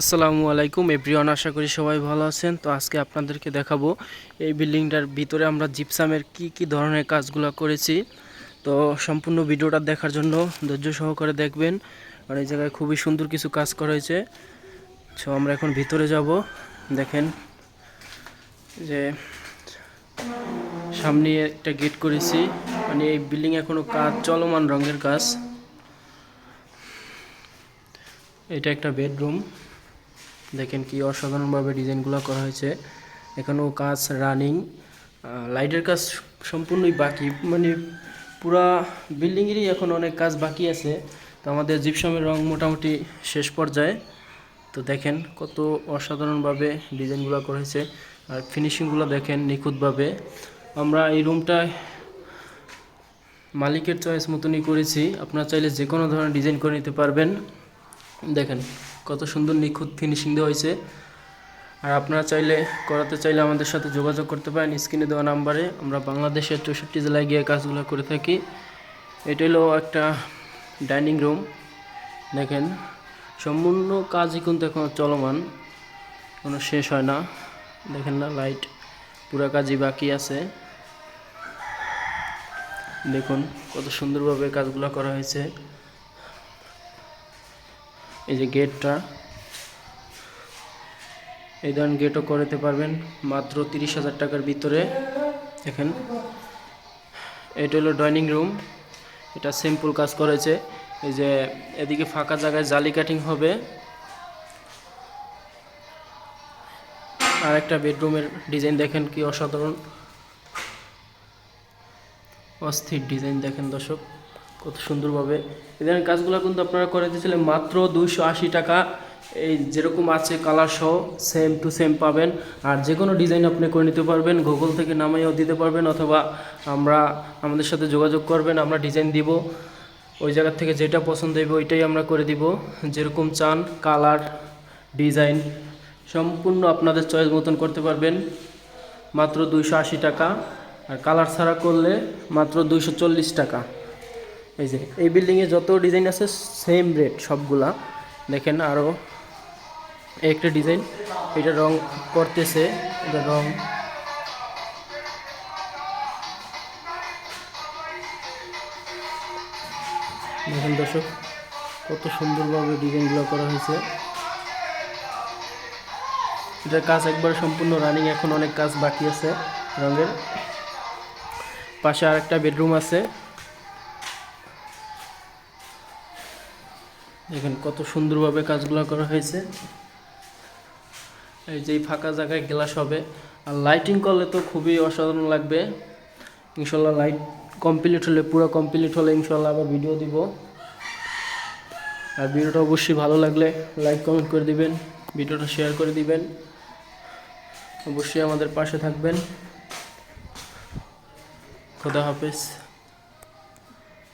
আসসালামু আলাইকুম এভরিওয়ান, আশা করি সবাই ভালো আছেন। তো আজকে আপনাদেরকে দেখাবো এই বিল্ডিংটার ভিতরে আমরা জিপসামের কি কি ধরনের কাজগুলো করেছি। তো সম্পূর্ণ ভিডিওটা দেখার জন্য ধৈর্য সহকারে দেখবেন। আর এই জায়গায় খুবই সুন্দর কিছু কাজ করা হয়েছে। সো আমরা এখন ভিতরে যাব। দেখেন যে সামনে একটা গেট করেছি। মানে এই বিল্ডিং এখনও কাজ, চলমান রঙের কাজ। এটা একটা বেডরুম। দেখেন কি অসাধারণভাবে ডিজাইনগুলো করা হয়েছে। এখানেও কাজ রানিং লাইটের কাজ সম্পূর্ণই বাকি মানে পুরা বিল্ডিংয়েরই এখন অনেক কাজ বাকি আছে। তো আমাদের জিপসামের রং মোটামুটি শেষ পর্যায়ে। তো দেখেন কত অসাধারণভাবে ডিজাইনগুলো করা হয়েছে। আর ফিনিশিংগুলো দেখেন নিখুঁতভাবে। আমরা এই রুমটায় মালিকের চয়েস মতনই করেছি। আপনারা চাইলে যে কোনো ধরনের ডিজাইন করে নিতে পারবেন। দেখেন কত সুন্দর নিখুঁত ফিনিশিং দেওয়া হয়েছে। আর আপনারা চাইলে করাতে চাইলে আমাদের সাথে যোগাযোগ করতে পারেন, স্ক্রিনে দেওয়া নাম্বারে। আমরা বাংলাদেশের চৌষট্টি জেলায় গিয়ে কাজগুলো করে থাকি। এটা হলো একটা ডাইনিং রুম দেখেন, সম্পূর্ণ কাজই কিন্তু এখন চলমান। কোনো শেষ হয় না। দেখেন না লাইট পুরা কাজই বাকি আছে। দেখুন, কত সুন্দরভাবে কাজগুলো করা হয়েছে। এই যে গেটটা এই ধরনের গেটও করতে পারবেন মাত্র তিরিশ হাজার টাকার ভিতরে। দেখেন, এটা হলো ডাইনিং রুম এটা সিম্পল কাজ করেছে। এই যে এদিকে ফাঁকা জায়গায় জালি কাটিং হবে। আর একটা বেডরুমের ডিজাইন দেখেন কি অসাধারণ। অস্থির ডিজাইন দেখেন দর্শক। কত সুন্দরভাবে। এদের কাজগুলো কিন্তু আপনারা করে দিয়েছিলেন মাত্র দুইশো আশি টাকা। এই যেরকম আছে কালার সহ সেম টু সেম পাবেন। আর যে কোনো ডিজাইন আপনি করে নিতে পারবেন গুগল থেকে নামাইও দিতে পারবেন অথবা আমরা আমাদের সাথে যোগাযোগ করবেন, আমরা ডিজাইন দিব। ওই জায়গার থেকে যেটা পছন্দ হবে ওইটাই আমরা করে দিব। যেরকম চান, কালার ডিজাইন সম্পূর্ণ আপনাদের চয়েস মতন করতে পারবেন। মাত্র দুইশো আশি টাকা। আর কালার ছাড়া করলে মাত্র দুইশো চল্লিশ টাকা। এই যে এই বিল্ডিংয়ে যত ডিজাইন আছে সেম রেট সবগুলা। দেখেন আরও একটা ডিজাইন এটা রং করতেছে, এটা রং। দেখেন দর্শক, কত সুন্দরভাবে ডিজাইনগুলো করা হয়েছে। এটার কাজ একবার সম্পূর্ণ রানিং এখন অনেক কাজ বাকি আছে রঙের। পাশে আরেকটা বেডরুম আছে। দেখেন কত সুন্দরভাবে কাজগুলো করা হয়েছে। এই যে ফাঁকা জায়গায় গ্লাস হবে। আর লাইটিং করলে তো খুবই অসাধারণ লাগবে। ইনশাল্লাহ লাইট কমপ্লিট হলে, পুরো কমপ্লিট হলে ইনশাল্লাহ আবার ভিডিও দিব। আর ভিডিওটা অবশ্যই ভালো লাগলে লাইক কমেন্ট করে দিবেন, ভিডিওটা শেয়ার করে দিবেন। অবশ্যই আমাদের পাশে থাকবেন। খোদা হাফেজ।